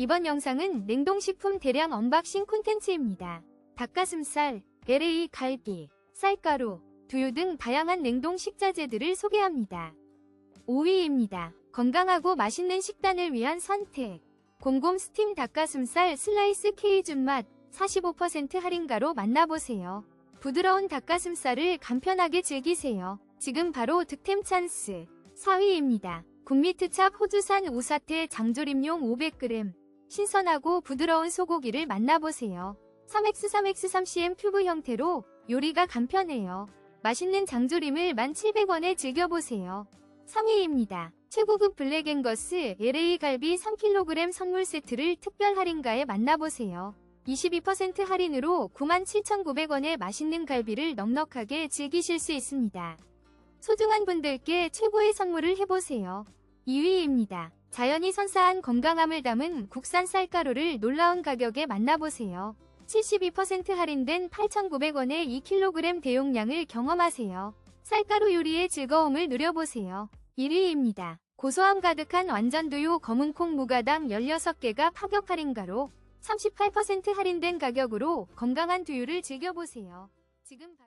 이번 영상은 냉동식품 대량 언박싱 콘텐츠입니다. 닭가슴살, LA 갈비, 쌀가루, 두유 등 다양한 냉동 식자재들을 소개합니다. 5위입니다. 건강하고 맛있는 식단을 위한 선택. 곰곰 스팀 닭가슴살 슬라이스 케이준 맛 45% 할인가로 만나보세요. 부드러운 닭가슴살을 간편하게 즐기세요. 지금 바로 득템 찬스. 4위입니다. 국미트찹 호주산 우사태 장조림용 500g. 신선하고 부드러운 소고기를 만나보세요. 3x3x3cm 큐브 형태로 요리가 간편해요. 맛있는 장조림을 1,700원에 즐겨보세요. 3위입니다. 최고급 블랙앵거스 LA 갈비 3kg 선물 세트를 특별 할인가에 만나보세요. 22% 할인으로 97,900원의 맛있는 갈비를 넉넉하게 즐기실 수 있습니다. 소중한 분들께 최고의 선물을 해보세요. 2위입니다. 자연이 선사한 건강함을 담은 국산 쌀가루를 놀라운 가격에 만나보세요. 72% 할인된 8,900원의 2kg 대용량을 경험하세요. 쌀가루 요리의 즐거움을 누려보세요. 1위입니다. 고소함 가득한 완전두유 검은콩 무가당 16개가 파격 할인가로 38% 할인된 가격으로 건강한 두유를 즐겨보세요. 지금 바...